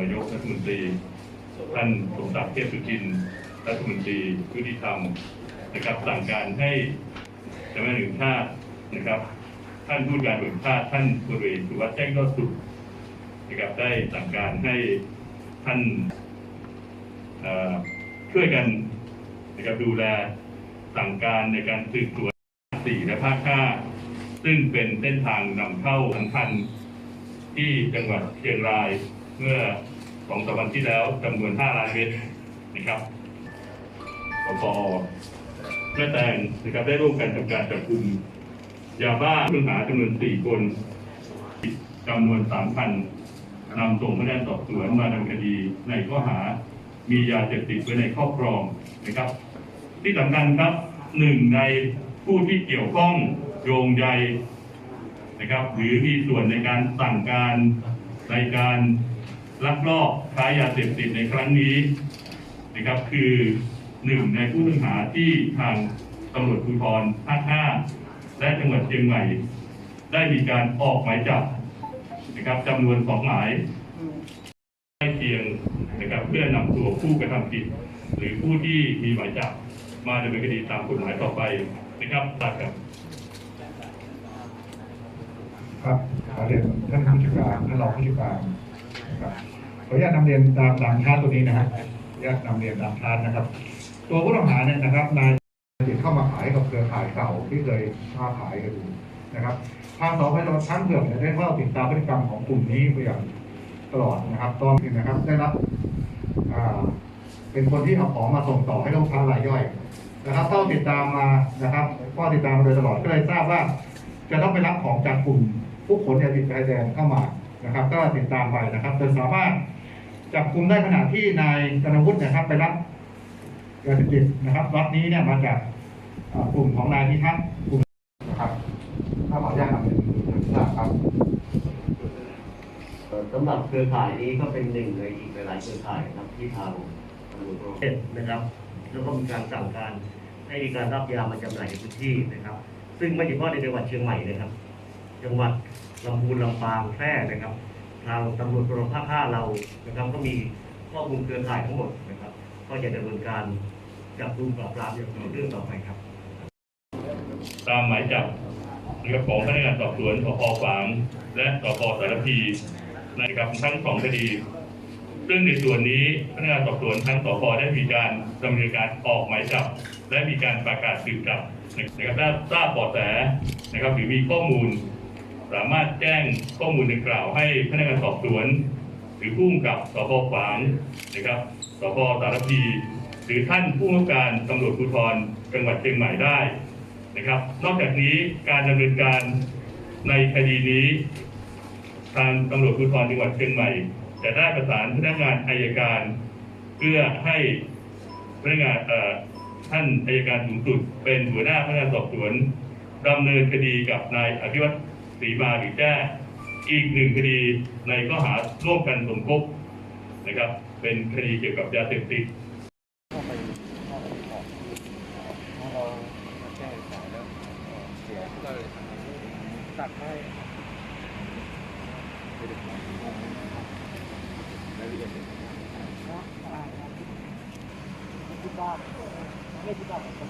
นายกรัฐมนตรี ท่านสมศักดิ์เทพสุทินรัฐมนตรียุติธรรมนะครับสั่งการให้สำนักงานตำรวจแห่งชาตินะครับ ท่านผู้การตำรวจแห่งชาติท่านพลเอกสุวัสดิ์แจ้งยอดสุขนะครับได้สั่งการให้ท่านช่วยกันนะครับดูแลสั่งการในการสืบสวนสี่และภาคห้าซึ่งเป็นเส้นทางนำเข้าสำคัญที่จังหวัดเชียงราย เมื่อสองสามวันที่แล้วจำนวน5ล้านเมตรนะครับปปแม่แตงนะครับได้ร่วมกันทำการจับกลุ่มยาบ้าผู้ต้องหาจำนวน4คนจำนวน3,000นำส่งพนักงานสอบสวนมาดำเนินคดีในข้อหามียาเสพติดไว้ในครอบครองนะครับ ที่สำคัญครับหนึ่งในผู้ที่เกี่ยวข้องโยงใยนะครับ หรือมีส่วนในการสั่งการในการ ลักลอบค้ายาเสพติดในครั้งนี้นะครับคือหนึ่งในผู้ต้องหาที่ทางตำรวจภูธรภาคห้าและจังหวัดเชียงใหม่ ได้มีการออกหมายจับนะครับจำนวนสองหมายใกล้เคียงนะครับเพื่อนำตัวผู้กระทำผิด หรือผู้ที่มีหมายจับมาดำเนินคดีตามกฎหมายต่อไปนะครับตัดครับครับขอเรียนท่านผู้จัดการท่านรองผู้จัดการนะครับ ออนุญาตนำเรียนตามตามชาร์ตตัวนี้นะฮะขออนุญาตนำเรียนตามชาร์ตนะครับ ตัวผู้ต้องหาเนี่ยนะครับนายติดเข้ามาขายกับเครือข่ายเก่าที่เคยค้าขายกันอยู่นะครับทางสพชช้างเผือกเนี่ยได้เข้าติดตามพฤติกรรมของกลุ่มนี้ไปอย่างตลอดนะครับตอนนี้นะครับได้รับเป็นคนที่เอาของมาส่งต่อให้ลูกค้ารายย่อยนะครับเฝ้าติดตามมานะครับเฝ้าติดตามมาโดยตลอดก็เลยทราบว่า จะต้องไปรับของจากกลุ่มผู้ขนยาติดชายแดนเข้ามานะครับ ก็ติดตามไปนะครับจนสามารถ จับกลุ่มได้ขณะที่นายธนวุฒินะครับ ไปรับยาเสพติดนะครับรถนี้เนี่ยมาจากอ่ากลุ่มของนายพิทักษ์กลุ่มนะครับถ้าขออนุญาตนำเป็นทราบครับเอ่อสำหรับเครือข่ายนี้ก็เป็นหนึ่งในอีกหลายๆเครือข่ายนะครับที่ทางตำรวจโรงเทพนะครับแล้วก็มีการสั่งการให้มีการรับยามาจำหน่ายในพื้นที่นะครับ ซึ่งไม่เฉพาะในจังหวัดเชียงใหม่นะครับ จังหวัดลำพูนลำปางแพร่นะครับ ทางตำรวจภูธรภาคห้าเรานะครับ ก็มีข้อมูลเครือข่ายทั้งหมดนะครับ ก็จะดำเนินการจับกลุ่มปราบปรามอย่างต่อเนื่องต่อไปครับ ตามหมายจับนะครับของพนักงานสอบสวนสพฝาง และสพสารพีในะครับทั้งสองคดี ซึ่งในส่วนนี้พนักงานสอบสวนทั้งสพได้มีการดำเนินการออกหมายจับ และมีการประกาศสืบจับนะครับถ้าทราบเบาะแสนะครับหรือมีข้อมูล สามารถแจ้งข้อมูลดังกล่าวให้พนักงานสอบสวน หรือผู้กำกับสพฝางนะครับสพสารพีหรือท่านผู้กำกับการตำรวจภูธรจังหวัดเชียงใหม่ได้นะครับ นอกจากนี้การดำเนินการในคดีนี้ ทางตำรวจภูธรจังหวัดเชียงใหม่ จะได้ประสานพนักงานอายการ เพื่อให้พนักงานท่านอายการสูงสุดเป็นหัวหน้าพนักงานสอบสวนดำเนินคดีกับนายอภิวัต รีมาหรือแจ้อีกหนึ่งคดีในข้อหาร่วมกันสมคบนะครับ เป็นคดีเกี่ยวกับยาเสพติดตัดให้ที่บ้านไม่ที่บ้านผมเอาที่เข้าอ